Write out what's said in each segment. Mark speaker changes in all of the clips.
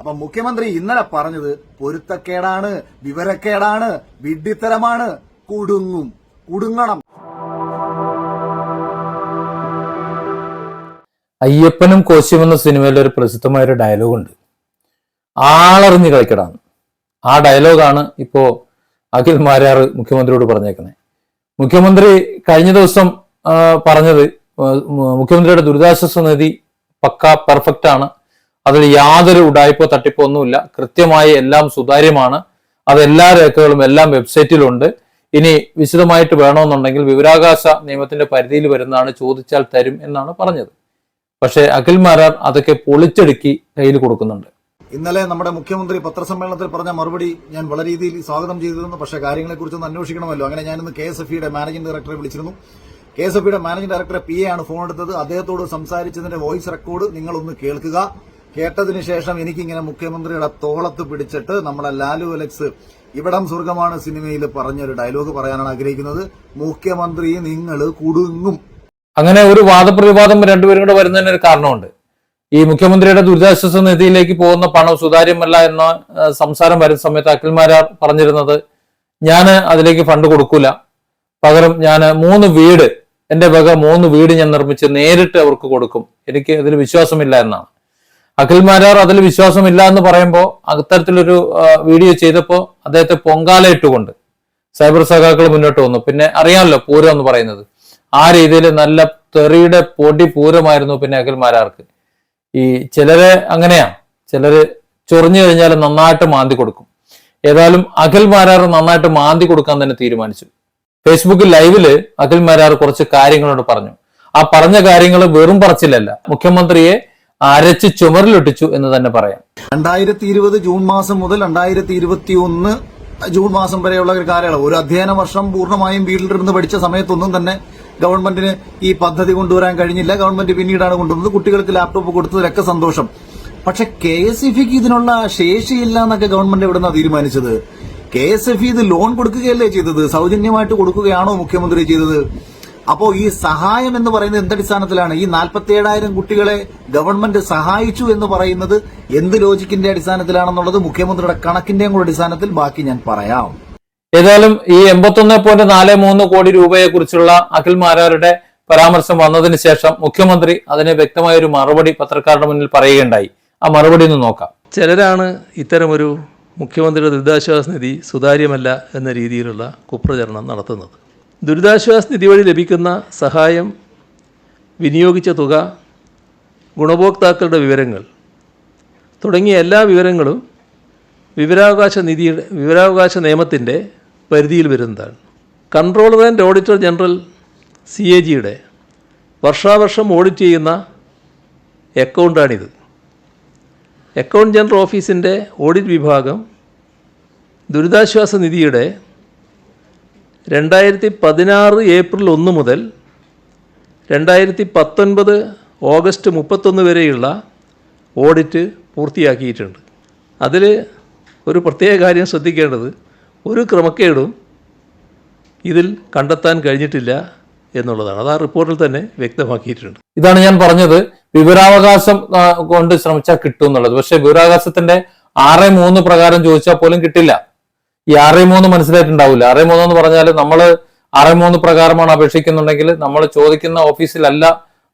Speaker 1: അപ്പൊ മുഖ്യമന്ത്രി ഇന്നലെ പറഞ്ഞത് പൊരുത്തക്കേടാണ് വിവരക്കേടാണ് വിഡ്ഢിത്തരമാണ്. കുടുങ്ങും. കുടുങ്ങണം.
Speaker 2: അയ്യപ്പനും കോശിയും എന്ന സിനിമയിൽ ഒരു പ്രസിദ്ധമായ ഒരു ഡയലോഗ് ഉണ്ട്. ആളറിഞ്ഞ് കളിക്കടാണ് ആ ഡയലോഗാണ് ഇപ്പോ അഖിൽ മാരാർ മുഖ്യമന്ത്രിയോട് പറഞ്ഞേക്കുന്നത് മുഖ്യമന്ത്രി കഴിഞ്ഞ ദിവസം പറഞ്ഞത് മുഖ്യമന്ത്രിയുടെ ദുരിതാശ്വാസ നിധി പക്ക പെർഫെക്റ്റ് ആണ്. അതിൽ യാതൊരു ഉടായ്പോ തട്ടിപ്പോ ഒന്നുമില്ല. കൃത്യമായി എല്ലാം സുതാര്യമാണ്. അത് എല്ലാ രേഖകളും എല്ലാം വെബ്സൈറ്റിലുണ്ട്. ഇനി വിശദമായിട്ട് വേണമെന്നുണ്ടെങ്കിൽ വിവരാകാശ നിയമത്തിന്റെ പരിധിയിൽ വരുന്നതാണ് ചോദിച്ചാൽ തരും എന്നാണ് പറഞ്ഞത്. പക്ഷേ അഖിൽ മാരാർ അതൊക്കെ പൊളിച്ചെടുക്കി കയ്യിൽ കൊടുക്കുന്നുണ്ട്.
Speaker 1: ഇന്നലെ നമ്മുടെ മുഖ്യമന്ത്രി പത്രസമ്മേളനത്തിൽ പറഞ്ഞ മറുപടി ഞാൻ വളരെ രീതിയിൽ സ്വാഗതം ചെയ്തിരുന്നു. പക്ഷേ കാര്യങ്ങളെക്കുറിച്ചൊന്ന് അന്വേഷിക്കണമല്ലോ. അങ്ങനെ ഞാനിന്ന് കെ എസ് എഫ് ഇയുടെ മാനേജിംഗ് ഡയറക്ടറെ വിളിച്ചിരുന്നു. കെ എസ് എഫ് ഇയുടെ മാനേജിംഗ് ഡയറക്ടറെ പി എ ആണ് ഫോൺ എടുത്തത്. അദ്ദേഹത്തോട് സംസാരിച്ചതിന്റെ വോയിസ് റെക്കോർഡ് നിങ്ങളൊന്ന് കേൾക്കുക. കേട്ടതിന് ശേഷം എനിക്കിങ്ങനെ മുഖ്യമന്ത്രിയുടെ തോളത്ത് പിടിച്ചിട്ട് നമ്മുടെ ലാലു അലക്സ് ഇവിടം സ്വർഗമാണ് സിനിമയിൽ പറഞ്ഞൊരു ഡയലോഗ് പറയാനാണ് ആഗ്രഹിക്കുന്നത്. മുഖ്യമന്ത്രി നിങ്ങൾ കുടുങ്ങും.
Speaker 2: അങ്ങനെ ഒരു വാദപ്രതിവാദം രണ്ടുപേരും കൂടെ വരുന്നതിന് ഒരു കാരണമുണ്ട്. ഈ മുഖ്യമന്ത്രിയുടെ ദുരിതാശ്വാസ നിധിയിലേക്ക് പോകുന്ന പണം സുതാര്യമല്ല എന്ന സംസാരം വരുന്ന സമയത്ത് അഖിൽമാരാർ പറഞ്ഞിരുന്നത് ഞാൻ അതിലേക്ക് ഫണ്ട് കൊടുക്കൂല. പകരം ഞാൻ മൂന്ന് വീട് എന്റെ വക മൂന്ന് വീട് ഞാൻ നിർമ്മിച്ച് നേരിട്ട് അവർക്ക് കൊടുക്കും. എനിക്ക് അതിൽ വിശ്വാസമില്ല എന്നാണ്. അഖിൽ മാരാർ അതിൽ വിശ്വാസമില്ല എന്ന് പറയുമ്പോൾ അത്തരത്തിലൊരു വീഡിയോ ചെയ്തപ്പോൾ അദ്ദേഹത്തെ പൊങ്കാലയിട്ടുകൊണ്ട് സൈബർ സഖാക്കൾ മുന്നോട്ട് വന്നു. പിന്നെ അറിയാമല്ലോ പൂരം എന്ന് പറയുന്നത്. ആ രീതിയിൽ നല്ല തെറിയുടെ പൊടി പൂരമായിരുന്നു പിന്നെ അഖിൽമാരാർക്ക്. ഈ ചിലരെ അങ്ങനെയാ. ചിലര് ചൊറിഞ്ഞു കഴിഞ്ഞാൽ നന്നായിട്ട് മാന്തി കൊടുക്കും. ഏതായാലും അഖിൽ മാരാർ നന്നായിട്ട് മാന്തി കൊടുക്കാൻ തന്നെ തീരുമാനിച്ചു. ഫേസ്ബുക്ക് ലൈവിൽ അഖിൽ മാരാർ കുറച്ച് കാര്യങ്ങളോട് പറഞ്ഞു. ആ പറഞ്ഞ കാര്യങ്ങൾ വെറും പറച്ചിലല്ല. മുഖ്യമന്ത്രിയെ അരച്ച് ചുമരിലൊട്ടിച്ചു എന്ന് തന്നെ പറയാം.
Speaker 1: രണ്ടായിരത്തി ഇരുപത് ജൂൺ മാസം മുതൽ രണ്ടായിരത്തി ഇരുപത്തി ഒന്ന് ജൂൺ മാസം വരെയുള്ള ഒരു കാലയളവ്. ഒരു അധ്യയന വർഷം പൂർണമായും വീട്ടിലിരുന്ന് പഠിച്ച സമയത്തൊന്നും തന്നെ ഗവൺമെന്റിന് ഈ പദ്ധതി കൊണ്ടുവരാൻ കഴിഞ്ഞില്ല. ഗവൺമെന്റ് പിന്നീടാണ് കൊണ്ടുവന്നത്. കുട്ടികൾക്ക് ലാപ്ടോപ്പ് കൊടുത്തതിലൊക്കെ സന്തോഷം. പക്ഷെ കെ എസ് എഫ് ഇക്ക് ഇതിനുള്ള ശേഷിയില്ല എന്നൊക്കെ ഗവൺമെന്റ് എവിടുന്നാ തീരുമാനിച്ചത്? കെ എസ് എഫ് ഇത് ലോൺ കൊടുക്കുകയല്ലേ ചെയ്തത്? സൗജന്യമായിട്ട് കൊടുക്കുകയാണോ മുഖ്യമന്ത്രി ചെയ്തത്? അപ്പോ ഈ സഹായം എന്ന് പറയുന്നത് എന്തടിസ്ഥാനത്തിലാണ്? ഈ നാൽപ്പത്തി ഏഴായിരം കുട്ടികളെ ഗവൺമെന്റ് സഹായിച്ചു എന്ന് പറയുന്നത് എന്ത് ലോജിക്കിന്റെ അടിസ്ഥാനത്തിലാണെന്നുള്ളത് മുഖ്യമന്ത്രിയുടെ കണക്കിന്റെയും കൂടെ അടിസ്ഥാനത്തിൽ ബാക്കി ഞാൻ പറയാം.
Speaker 2: ഏതായാലും ഈ എൺപത്തൊന്ന് പോയിന്റ് നാല് മൂന്ന് കോടി രൂപയെ കുറിച്ചുള്ള അഖിൽ മാരാരുടെ പരാമർശം വന്നതിന് ശേഷം മുഖ്യമന്ത്രി അതിന് വ്യക്തമായ ഒരു മറുപടി പത്രക്കാരുടെ മുന്നിൽ പറയുകയുണ്ടായി. ആ മറുപടി ഒന്ന് നോക്കാം.
Speaker 3: ചിലരാണ് ഇത്തരമൊരു മുഖ്യമന്ത്രിയുടെ ദുരിതാശ്വാസ നിധി സുതാര്യമല്ല എന്ന രീതിയിലുള്ള കുപ്രചരണം നടത്തുന്നത്. ദുരിതാശ്വാസ നിധി വഴി ലഭിക്കുന്ന സഹായം വിനിയോഗിച്ച തുക ഗുണഭോക്താക്കളുടെ വിവരങ്ങൾ തുടങ്ങിയ എല്ലാ വിവരങ്ങളും വിവരാവകാശ നിധിയുടെ വിവരാവകാശ നിയമത്തിന്റെ പരിധിയിൽ വരുന്നതാണ്. Controller and auditor general C A ജിയുടെ വർഷാവർഷം ഓഡിറ്റ് ചെയ്യുന്ന അക്കൗണ്ടാണിത്. അക്കൗണ്ട് ജനറൽ ഓഫീസിന്റെ ഓഡിറ്റ് വിഭാഗം ദുരിതാശ്വാസ നിധിയുടെ രണ്ടായിരത്തി പതിനാറ് ഏപ്രിൽ ഒന്ന് മുതൽ രണ്ടായിരത്തി പത്തൊൻപത് ഓഗസ്റ്റ് മുപ്പത്തൊന്ന് വരെയുള്ള ഓഡിറ്റ് പൂർത്തിയാക്കിയിട്ടുണ്ട്. അതിൽ ഒരു പ്രത്യേക കാര്യം ശ്രദ്ധിക്കേണ്ടത് ഒരു ക്രമക്കേടും ഇതിൽ കണ്ടെത്താൻ കഴിഞ്ഞിട്ടില്ല എന്നുള്ളതാണ്. അത് ആ റിപ്പോർട്ടിൽ തന്നെ വ്യക്തമാക്കിയിട്ടുണ്ട്.
Speaker 2: ഇതാണ് ഞാൻ പറഞ്ഞത്. വിവരാവകാശം കൊണ്ട് ശ്രമിച്ചാൽ കിട്ടും എന്നുള്ളത്. പക്ഷേ വിവരാവകാശത്തിന്റെ ആറ് മൂന്ന് പ്രകാരം ചോദിച്ചാൽ പോലും കിട്ടില്ല. ഈ ആറ് മൂന്ന് മനസ്സിലായിട്ടുണ്ടാവില്ല ആറ് മൂന്ന് എന്ന് പറഞ്ഞാൽ നമ്മൾ ആറ് മൂന്ന് പ്രകാരമാണ് അപേക്ഷിക്കുന്നുണ്ടെങ്കിൽ നമ്മൾ ചോദിക്കുന്ന ഓഫീസിലല്ല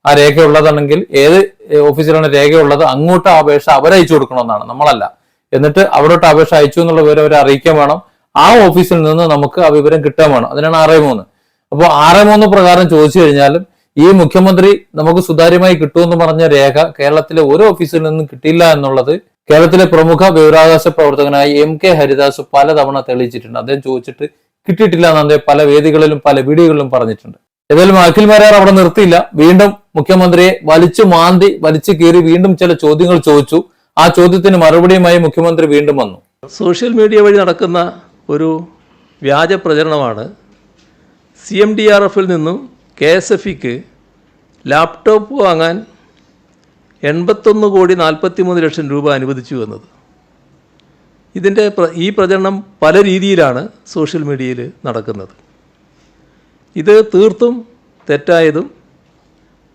Speaker 2: ആ രേഖ ഉള്ളതാണെങ്കിൽ ഏത് ഓഫീസിലാണ് രേഖയുള്ളത് അങ്ങോട്ട് അപേക്ഷ അവരയച്ചു കൊടുക്കണമെന്നാണ്. നമ്മളല്ല. എന്നിട്ട് അവിടോട്ട് അപേക്ഷ അയച്ചു എന്നുള്ള വിവരം അവരെ അറിയിക്കാൻ വേണം. ആ ഓഫീസിൽ നിന്ന് നമുക്ക് ആ വിവരം കിട്ടാൻ വേണം. അതിനാണ് ആറ് മൂന്ന്. അപ്പോൾ ആറ് മൂന്ന് പ്രകാരം ചോദിച്ചു കഴിഞ്ഞാലും ഈ മുഖ്യമന്ത്രി നമുക്ക് സുതാര്യമായി കിട്ടുമെന്ന് പറഞ്ഞ രേഖ കേരളത്തിലെ ഒരു ഓഫീസിൽ നിന്നും കിട്ടിയില്ല എന്നുള്ളത് കേരളത്തിലെ പ്രമുഖ വിവരാവകാശ പ്രവർത്തകനായ എം കെ ഹരിദാസ് പലതവണ തെളിയിച്ചിട്ടുണ്ട്. അദ്ദേഹം ചോദിച്ചിട്ട് കിട്ടിയിട്ടില്ല എന്ന് അദ്ദേഹം പല വേദികളിലും പല വീഡിയോകളിലും പറഞ്ഞിട്ടുണ്ട്. ഏതായാലും അഖിൽ മാരാർ അവിടെ നിർത്തിയില്ല. വീണ്ടും മുഖ്യമന്ത്രിയെ വലിച്ചു മാന്തി വലിച്ചു കീറി വീണ്ടും ചില ചോദ്യങ്ങൾ ചോദിച്ചു. ആ ചോദ്യത്തിന് മറുപടിയുമായി മുഖ്യമന്ത്രി വീണ്ടും വന്നു.
Speaker 3: സോഷ്യൽ മീഡിയ വഴി നടക്കുന്ന ഒരു വ്യാജ പ്രചരണമാണ് സി എം ഡി ആർ എഫിൽ നിന്നും കെ എസ് എഫ് ഇക്ക് ലാപ്ടോപ്പ് വാങ്ങാൻ എൺപത്തൊന്ന് കോടി നാൽപ്പത്തി മൂന്ന് ലക്ഷം രൂപ അനുവദിച്ചു എന്നത്. ഇതിന്റെ ഈ പ്രചരണം പല രീതിയിലാണ് സോഷ്യൽ മീഡിയയിൽ നടക്കുന്നത്. ഇത് തീർത്തും തെറ്റായതും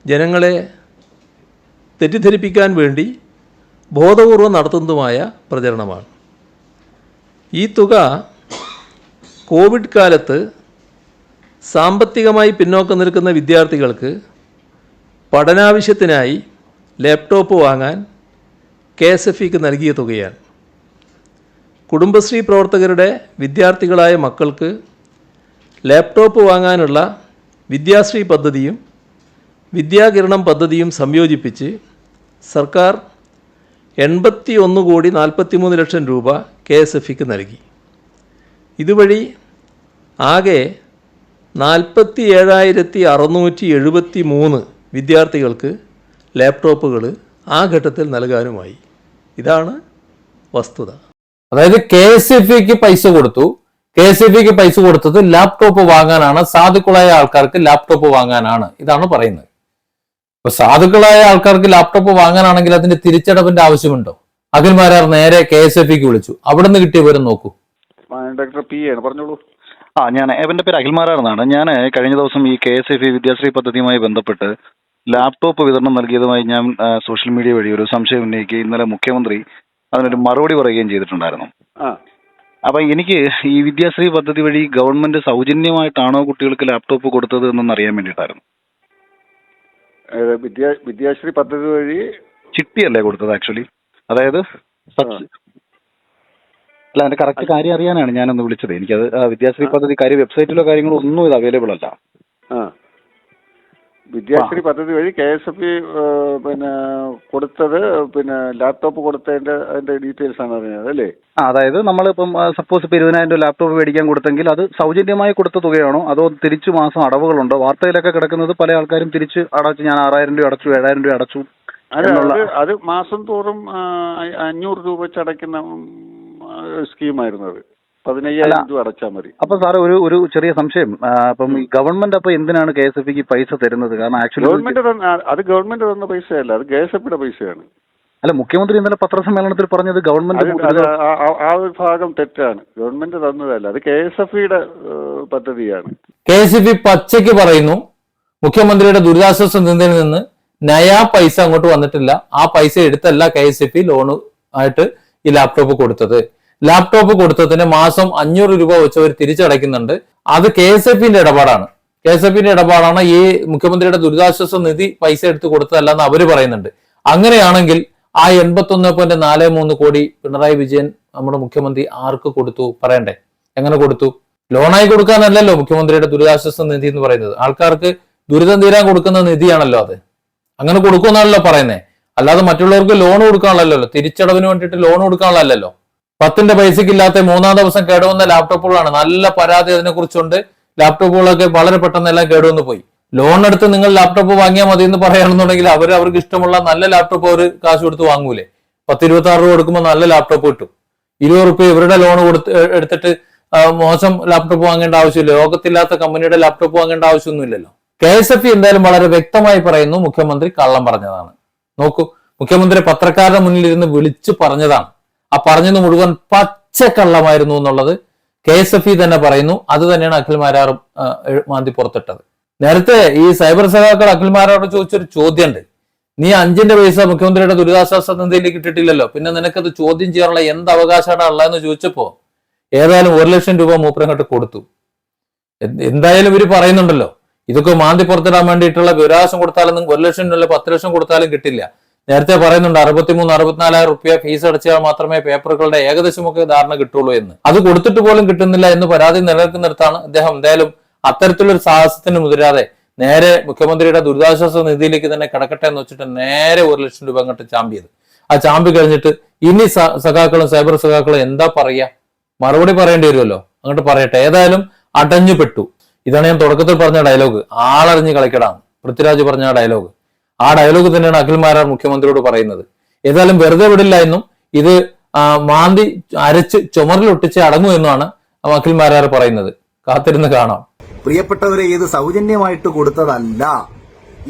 Speaker 3: ജനങ്ങളെ തെറ്റിദ്ധരിപ്പിക്കാൻ വേണ്ടി ബോധപൂർവം നടത്തുന്നതുമായ പ്രചരണമാണ്. ഈ തുക കോവിഡ് കാലത്ത് സാമ്പത്തികമായി പിന്നോക്കം നിൽക്കുന്ന വിദ്യാർത്ഥികൾക്ക് പഠനാവശ്യത്തിനായി ലാപ്ടോപ്പ് വാങ്ങാൻ കെ എസ് എഫ് ഇക്ക് നൽകിയ തുകയാണ്. കുടുംബശ്രീ പ്രവർത്തകരുടെ വിദ്യാർത്ഥികളായ മക്കൾക്ക് ലാപ്ടോപ്പ് വാങ്ങാനുള്ള വിദ്യാശ്രീ പദ്ധതിയും വിദ്യാകിരണം പദ്ധതിയും സംയോജിപ്പിച്ച് സർക്കാർ എൺപത്തി ഒന്ന് കോടി നാൽപ്പത്തി മൂന്ന് ലക്ഷം രൂപ കെ എസ് എഫ് ഇക്ക് നൽകി. ഇതുവഴി ആകെ നാൽപ്പത്തി ഏഴായിരത്തി അറുന്നൂറ്റി എഴുപത്തി മൂന്ന് വിദ്യാർത്ഥികൾക്ക് ലാപ്ടോപ്പുകൾ ആ ഘട്ടത്തിൽ നൽകാനുമായി. ഇതാണ് വസ്തുത.
Speaker 2: അതായത് കെ എസ് എഫ് ഇക്ക് പൈസ കൊടുത്തു. കെ എസ് എഫ് ഇക്ക് പൈസ കൊടുത്തത് ലാപ്ടോപ്പ് വാങ്ങാനാണ്. സാധുക്കളായ ആൾക്കാർക്ക് ലാപ്ടോപ്പ് വാങ്ങാനാണ്. ഇതാണ് പറയുന്നത്. ഇപ്പൊ സാധുക്കളായ ആൾക്കാർക്ക് ലാപ്ടോപ്പ് വാങ്ങാനാണെങ്കിൽ അതിന്റെ തിരിച്ചടവിന്റെ ആവശ്യമുണ്ടോ? അഖിൽമാരാർ നേരെ കെ എസ് എഫ് ഇക്ക് വിളിച്ചു. അവിടെ നിന്ന് കിട്ടിയ വിവരം നോക്കൂ.
Speaker 4: ഡോക്ടർ പി ആണ്. പറഞ്ഞോളൂ.
Speaker 5: ആ ഞാൻ എന്റെ പേര് അഖിൽമാരാർ എന്നാണ്. ഞാൻ കഴിഞ്ഞ ദിവസം ഈ K S F E Vidyasree പദ്ധതിയുമായി ബന്ധപ്പെട്ട് ലാപ്ടോപ്പ് വിതരണം നൽകിയതുമായി ഞാൻ സോഷ്യൽ മീഡിയ വഴി ഒരു സംശയം ഉന്നയിക്കുക ഇന്നലെ മുഖ്യമന്ത്രി അതിനൊരു മറുപടി പറയുകയും ചെയ്തിട്ടുണ്ടായിരുന്നു. അപ്പം എനിക്ക് ഈ വിദ്യാശ്രീ പദ്ധതി വഴി ഗവൺമെന്റ് സൗജന്യമായിട്ടാണോ കുട്ടികൾക്ക് ലാപ്ടോപ്പ് കൊടുത്തത് എന്നൊന്ന് അറിയാൻ വേണ്ടിയിട്ടായിരുന്നു
Speaker 4: വിദ്യാ വിദ്യാശ്രീ പദ്ധതി വഴി?
Speaker 5: ചിട്ടിയല്ലേ കൊടുത്തത് ആക്ച്വലി അതായത് അല്ല അതിന്റെ കറക്റ്റ് കാര്യം അറിയാനാണ് ഞാനൊന്ന് വിളിച്ചത്. എനിക്കത് വിദ്യാശ്രീ പദ്ധതി കാര്യം വെബ്സൈറ്റിലോ കാര്യങ്ങളോ ഒന്നും ഇത് അവൈലബിൾ അല്ല.
Speaker 4: വിദ്യാശ്രീ പദ്ധതി വഴി കെ എസ് എഫ് ഇ പിന്നെ കൊടുത്തത് പിന്നെ ലാപ്ടോപ്പ് കൊടുത്തതിന്റെ അതിന്റെ ഡീറ്റെയിൽസ് ആണ് അറിഞ്ഞത് അല്ലേ?
Speaker 5: അതായത് നമ്മളിപ്പം സപ്പോസ് ഇപ്പം ഇരുപതിനായിരം രൂപ ലാപ്ടോപ്പ് മേടിക്കാൻ കൊടുത്തെങ്കിൽ അത് സൗജന്യമായി കൊടുത്ത തുകയാണോ? അതോ തിരിച്ചു മാസം അടവുകളുണ്ടോ? വാർത്തയിലൊക്കെ കിടക്കുന്നത് പല ആൾക്കാരും തിരിച്ച് അടച്ചു ഞാൻ ആറായിരം രൂപ അടച്ചു ഏഴായിരം രൂപ അടച്ചു
Speaker 4: അത് മാസം തോറും അഞ്ഞൂറ് രൂപ വെച്ച് അടയ്ക്കുന്ന സ്കീമായിരുന്നു അത്. പതിനയ്യായിരം രൂപ അടച്ചാൽ മതി.
Speaker 5: അപ്പൊ സാർ ഒരു ഒരു ചെറിയ സംശയം. അപ്പം ഈ ഗവൺമെന്റ് അപ്പൊ എന്തിനാണ് കെ എസ് എഫ് ഇക്ക് പൈസ തരുന്നത്? കാരണം ആക്ച്വലി
Speaker 4: ഗവൺമെന്റ് തന്ന അത് ഗവൺമെന്റ് തന്ന പൈസയല്ല അത് കെ എസ് എഫ് ഇയുടെ പൈസയാണ്.
Speaker 5: അല്ല മുഖ്യമന്ത്രി ഇന്നലെ പത്രസമ്മേളനത്തിൽ പറഞ്ഞത് ഗവൺമെന്റ്
Speaker 4: ആ- ഒരു ഭാഗം തെറ്റാണ്. ഗവൺമെന്റ് തന്നതല്ല അത് കെ എസ് എഫ് ഇയുടെ പദ്ധതിയാണ്.
Speaker 2: കെ എസ് എഫ് ഇ പച്ചയ്ക്ക് പറയുന്നു മുഖ്യമന്ത്രിയുടെ ദുരിതാശ്വാസ നിധിയിൽ നിന്ന് നയാ പൈസ അങ്ങോട്ട് വന്നിട്ടില്ല. ആ പൈസ എടുത്തല്ല K S F E loan ആയിട്ട് ഈ ലാപ്ടോപ്പ് കൊടുത്തത്. ലാപ്ടോപ്പ് കൊടുത്തതിന് മാസം അഞ്ഞൂറ് രൂപ വെച്ച് അവർ തിരിച്ചടയ്ക്കുന്നുണ്ട്. അത് കെ എസ് എഫ് ഇടപാടാണ്. കെ എസ് എഫിന്റെ ഇടപാടാണ് ഈ മുഖ്യമന്ത്രിയുടെ ദുരിതാശ്വാസ നിധി പൈസ എടുത്ത് കൊടുത്തതല്ല അവർ പറയുന്നുണ്ട്. അങ്ങനെയാണെങ്കിൽ ആ എൺപത്തി ഒന്ന് പോയിന്റ് നാല് മൂന്ന് കോടി പിണറായി വിജയൻ നമ്മുടെ മുഖ്യമന്ത്രി ആർക്ക് കൊടുത്തു പറയണ്ടേ? എങ്ങനെ കൊടുത്തു? ലോണായി കൊടുക്കാനല്ലല്ലോ മുഖ്യമന്ത്രിയുടെ ദുരിതാശ്വാസ നിധി എന്ന് പറയുന്നത്. ആൾക്കാർക്ക് ദുരിതം തീരാൻ കൊടുക്കുന്ന നിധിയാണല്ലോ അത്. അങ്ങനെ കൊടുക്കുമെന്നാണല്ലോ പറയുന്നത് അല്ലാതെ മറ്റുള്ളവർക്ക് ലോൺ കൊടുക്കാനുള്ളല്ലോ തിരിച്ചടവിന് വേണ്ടിയിട്ട് ലോൺ കൊടുക്കാനുള്ളല്ലോ പത്തിന്റെ പൈസക്ക് ഇല്ലാത്ത മൂന്നാം ദിവസം കേടുവന്ന ലാപ്ടോപ്പുകളാണ് നല്ല പരാതി അതിനെ കുറിച്ചുണ്ട് ലാപ്ടോപ്പുകളൊക്കെ വളരെ പെട്ടെന്ന് എല്ലാം കേടുവന്ന് പോയി. ലോൺ എടുത്ത് നിങ്ങൾ ലാപ്ടോപ്പ് വാങ്ങിയാൽ മതി എന്ന് പറയുകയാണെന്നുണ്ടെങ്കിൽ അവർ അവർക്ക് ഇഷ്ടമുള്ള നല്ല ലാപ്ടോപ്പ് അവർ കാശ് കൊടുത്ത് വാങ്ങൂലേ. പത്ത് ഇരുപത്തി ആറ് രൂപ കൊടുക്കുമ്പോൾ നല്ല ലാപ്ടോപ്പ് കിട്ടും. ഇരുപത് റുപ്യ ഇവരുടെ ലോൺ കൊടുത്ത് എടുത്തിട്ട് മോശം ലാപ്ടോപ്പ് വാങ്ങേണ്ട ആവശ്യമില്ല. ലോകത്തില്ലാത്ത കമ്പനിയുടെ ലാപ്ടോപ്പ് വാങ്ങേണ്ട ആവശ്യമൊന്നുമില്ലല്ലോ. കെ എസ് എഫ് എന്തായാലും വളരെ വ്യക്തമായി പറയുന്നു. മുഖ്യമന്ത്രി കള്ളം പറഞ്ഞതാണ്. നോക്കൂ മുഖ്യമന്ത്രി പത്രക്കാരുടെ മുന്നിൽ ഇരുന്ന് വിളിച്ചു പറഞ്ഞതാണ്. ആ പറഞ്ഞത് മുഴുവൻ പച്ചക്കള്ളമായിരുന്നു എന്നുള്ളത് കെ എസ് എഫ് ഇ തന്നെ പറയുന്നു. അത് തന്നെയാണ് അഖിൽ മാരാർ മാന്തി പുറത്തിട്ടത്. നേരത്തെ ഈ സൈബർ സഖാക്കൾ അഖിൽ മാരാറോട് ചോദിച്ചൊരു ചോദ്യമുണ്ട്. നീ അഞ്ചിന്റെ പൈസ മുഖ്യമന്ത്രിയുടെ ദുരിതാശ്വാസ നിധിയിലേക്ക് ഇട്ടിട്ടില്ലല്ലോ. പിന്നെ നിനക്കത് ചോദ്യം ചെയ്യാനുള്ള എന്ത് അവകാശമാണ് ഉള്ളതെന്ന് ചോദിച്ചപ്പോ ഏതായാലും ഒരു ലക്ഷം രൂപ മൂപ്പരങ്ങോട്ട് കൊടുത്തു. എന്തായാലും ഇവർ പറയുന്നുണ്ടല്ലോ. ഇതൊക്കെ മാന്തി പുറത്തിടാൻ വേണ്ടിയിട്ടുള്ള വിവരാശം കൊടുത്താലും ഒരു ലക്ഷം രൂപ പത്ത് ലക്ഷം കൊടുത്താലും കിട്ടില്ല. നേരത്തെ പറയുന്നുണ്ട് അറുപത്തിമൂന്ന് അറുപത്തിനാലായിരം റുപ്യ ഫീസ് അടച്ചാൽ മാത്രമേ പേപ്പറുകളുടെ ഏകദേശമൊക്കെ ധാരണ കിട്ടുള്ളൂ എന്ന്. അത് കൊടുത്തിട്ട് പോലും കിട്ടുന്നില്ല എന്ന് പരാതി നിലനിൽക്കുന്നിടത്താണ് അദ്ദേഹം എന്തായാലും അത്തരത്തിലൊരു സാഹസത്തിന് മുതിരാതെ നേരെ മുഖ്യമന്ത്രിയുടെ ദുരിതാശ്വാസ നിധിയിലേക്ക് തന്നെ കിടക്കട്ടെ എന്ന് വെച്ചിട്ട് നേരെ ഒരു ലക്ഷം രൂപ അങ്ങോട്ട് ചാമ്പിയത്. ആ ചാമ്പി കഴിഞ്ഞിട്ട് ഇനി സഖാക്കളും സൈബർ സഖാക്കളും എന്താ പറയാ മറുപടി പറയേണ്ടി വരുമല്ലോ? അങ്ങോട്ട് പറയട്ടെ. ഏതായാലും അടഞ്ഞു പെട്ടു. ഇതാണ് ഞാൻ തുടക്കത്തിൽ പറഞ്ഞ ഡയലോഗ് ആളറിഞ്ഞ് കളിക്കടാം. പൃഥ്വിരാജ് പറഞ്ഞ ഡയലോഗ് ആ ഡയലോഗ് തന്നെയാണ് അഖിൽ മാരാർ മുഖ്യമന്ത്രിയോട് പറയുന്നത്. ഏതായാലും വെറുതെ വിടില്ല എന്നും ഇത് മാന്തി അരച്ച് ചുമറിലൊട്ടിച്ച് അടങ്ങും എന്നാണ് അഖിൽ മാരാർ പറയുന്നത്. കാത്തിരുന്ന് കാണാം.
Speaker 1: പ്രിയപ്പെട്ടവരെ ഇത് സൗജന്യമായിട്ട് കൊടുത്തതല്ല.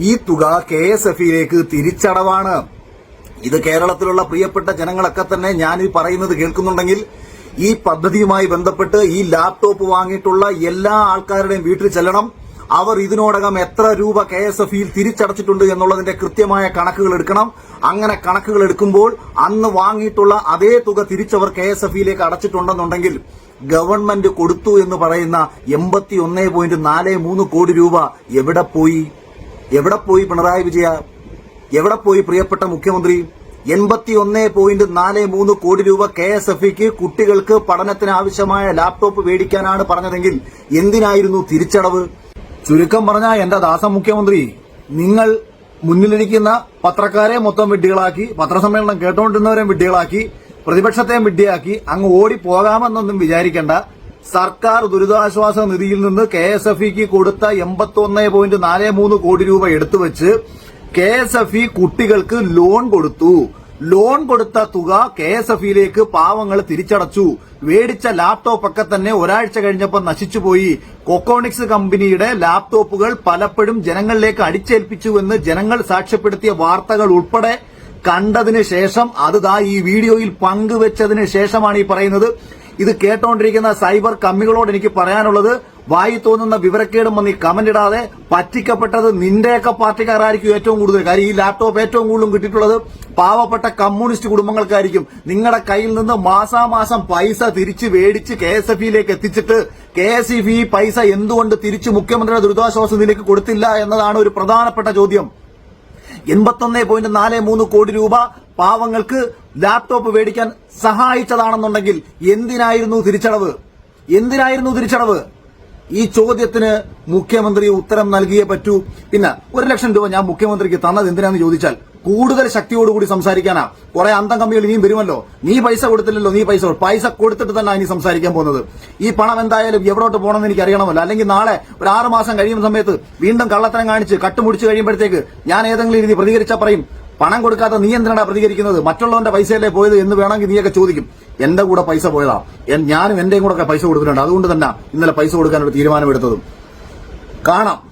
Speaker 1: ഈ തുക കെ എസ് എഫിലേക്ക് തിരിച്ചടവാണ്. ഇത് കേരളത്തിലുള്ള പ്രിയപ്പെട്ട ജനങ്ങളൊക്കെ തന്നെ ഞാൻ ഈ പറയുന്നത് കേൾക്കുന്നുണ്ടെങ്കിൽ ഈ പദ്ധതിയുമായി ബന്ധപ്പെട്ട് ഈ ലാപ്ടോപ്പ് വാങ്ങിയിട്ടുള്ള എല്ലാ ആൾക്കാരുടെയും വീട്ടിൽ ചെല്ലണം. അവർ ഇതിനോടകം എത്ര രൂപ കെ എസ് എഫ് ഇയിൽ തിരിച്ചടച്ചിട്ടുണ്ട് എന്നുള്ളതിന്റെ കൃത്യമായ കണക്കുകൾ എടുക്കണം. അങ്ങനെ കണക്കുകൾ എടുക്കുമ്പോൾ അന്ന് വാങ്ങിയിട്ടുള്ള അതേ തുക തിരിച്ചവർ കെ എസ് എഫ് ഇയിലേക്ക് അടച്ചിട്ടുണ്ടെന്നുണ്ടെങ്കിൽ ഗവൺമെന്റ് കൊടുത്തു എന്ന് പറയുന്ന എൺപത്തി ഒന്നേ പോയിന്റ് നാല് മൂന്ന് കോടി രൂപ എവിടെ പോയി? എവിടെ പോയി പിണറായി വിജയ? എവിടെ പോയി പ്രിയപ്പെട്ട മുഖ്യമന്ത്രി? എൺപത്തി ഒന്നേ പോയിന്റ് നാല് മൂന്ന് കോടി രൂപ കെ എസ് എഫ് ഇക്ക് കുട്ടികൾക്ക് പഠനത്തിന് ആവശ്യമായ ലാപ്ടോപ്പ് മേടിക്കാനാണ് പറഞ്ഞതെങ്കിൽ എന്തിനായിരുന്നു തിരിച്ചടവ്? ചുരുക്കം പറഞ്ഞ എന്റെ ദാസ മുഖ്യമന്ത്രി നിങ്ങൾ മുന്നിലിരിക്കുന്ന പത്രക്കാരെ മൊത്തം വിഡ്ഢികളാക്കി പത്രസമ്മേളനം കേട്ടുകൊണ്ടിരുന്നവരെയും വിഡ്ഢികളാക്കി പ്രതിപക്ഷത്തെയും വിഡ്ഢിയാക്കി അങ്ങ് ഓടി പോകാമെന്നൊന്നും വിചാരിക്കേണ്ട. സർക്കാർ ദുരിതാശ്വാസ നിധിയിൽ നിന്ന് കെ എസ് എഫ് ഇക്ക് കൊടുത്ത എൺപത്തി ഒന്ന് പോയിന്റ് നാല് മൂന്ന് കോടി രൂപ എടുത്തുവെച്ച് കെ എസ് എഫ് ഇ കുട്ടികൾക്ക് ലോൺ കൊടുത്തു. ലോൺ കൊടുത്ത തുക കെ എസ് എഫിയിലേക്ക് പാവങ്ങൾ തിരിച്ചടച്ചു. മേടിച്ച ലാപ്ടോപ്പ് ഒക്കെ തന്നെ ഒരാഴ്ച കഴിഞ്ഞപ്പോൾ നശിച്ചുപോയി. കൊക്കോണിക്സ് കമ്പനിയുടെ ലാപ്ടോപ്പുകൾ പലപ്പോഴും ജനങ്ങളിലേക്ക് അടിച്ചേൽപ്പിച്ചുവെന്ന് ജനങ്ങൾ സാക്ഷ്യപ്പെടുത്തിയ വാർത്തകൾ ഉൾപ്പെടെ കണ്ടതിന് ശേഷം അത് ദാ ഈ വീഡിയോയിൽ പങ്കുവച്ചതിന് ശേഷമാണ് ഈ പറയുന്നത്. ഇത് കേട്ടോണ്ടിരിക്കുന്ന സൈബർ കമ്മികളോട് എനിക്ക് പറയാനുള്ളത് വായി തോന്നുന്ന വിവരക്കേടും വന്ന് കമന്റ് ഇടാതെ പറ്റിക്കപ്പെട്ടത് നിന്റെയൊക്കെ പാർട്ടിക്കാരായിരിക്കും ഏറ്റവും കൂടുതൽ. കാര്യം ഈ ലാപ്ടോപ്പ് ഏറ്റവും കൂടുതലും കിട്ടിയിട്ടുള്ളത് പാവപ്പെട്ട കമ്മ്യൂണിസ്റ്റ് കുടുംബങ്ങൾക്കായിരിക്കും. നിങ്ങളുടെ കയ്യിൽ നിന്ന് മാസാമാസം പൈസ തിരിച്ചു മേടിച്ച് കെ എസ് എഫ് ഇയിലേക്ക് എത്തിച്ചിട്ട് കെ എസ് ഇ പൈസ എന്തുകൊണ്ട് തിരിച്ച് മുഖ്യമന്ത്രിയുടെ ദുരിതാശ്വാസ നിധിയിലേക്ക് കൊടുത്തില്ല എന്നതാണ് ഒരു പ്രധാനപ്പെട്ട ചോദ്യം. എൺപത്തൊന്ന് പോയിന്റ് നാല് മൂന്ന് കോടി രൂപ പാവങ്ങൾക്ക് ലാപ്ടോപ്പ് മേടിക്കാൻ സഹായിച്ചതാണെന്നുണ്ടെങ്കിൽ എന്തിനായിരുന്നു തിരിച്ചടവ്? എന്തിനായിരുന്നു തിരിച്ചടവ്? ഈ ചോദ്യത്തിന് മുഖ്യമന്ത്രി ഉത്തരം നൽകിയേ പറ്റൂ. പിന്നെ ഒരു ലക്ഷം രൂപ ഞാൻ മുഖ്യമന്ത്രിക്ക് തന്നത് എന്തിനാന്ന് ചോദിച്ചാൽ കൂടുതൽ ശക്തിയോടുകൂടി സംസാരിക്കാനാ. കുറെ അന്തം കമ്പികൾ ഇനിയും വരുമല്ലോ. നീ പൈസ കൊടുത്തില്ലല്ലോ നീ പൈസ പൈസ കൊടുത്തിട്ട് തന്നെ ഇനി സംസാരിക്കാൻ പോകുന്നത്. ഈ പണം എന്തായാലും എവിടോട്ട് പോകണമെന്ന് എനിക്ക് അറിയണമല്ലോ. അല്ലെങ്കിൽ നാളെ ഒരു ആറ് മാസം കഴിയുന്ന സമയത്ത് വീണ്ടും കള്ളത്തരം കാണിച്ച് കട്ടുമുടിച്ച് കഴിയുമ്പോഴത്തേക്ക് ഞാൻ ഏതെങ്കിലും രീതി പ്രതികരിച്ചാൽ പറയും. പണം കൊടുക്കാത്ത നീ എന്തിനാണ് പ്രതികരിക്കുന്നത്? മറ്റുള്ളവന്റെ പൈസയല്ലേ പോയത് എന്ന് വേണമെങ്കിൽ നീയൊക്കെ ചോദിക്കും. എന്റെ കൂടെ പൈസ പോയതാ. ഞാനും എന്റെയും കൂടെ പൈസ കൊടുത്തിട്ടുണ്ട്. അതുകൊണ്ട് തന്നെ ഇന്നലെ പൈസ കൊടുക്കാൻ ഒരു തീരുമാനമെടുത്തതും. കാണാം.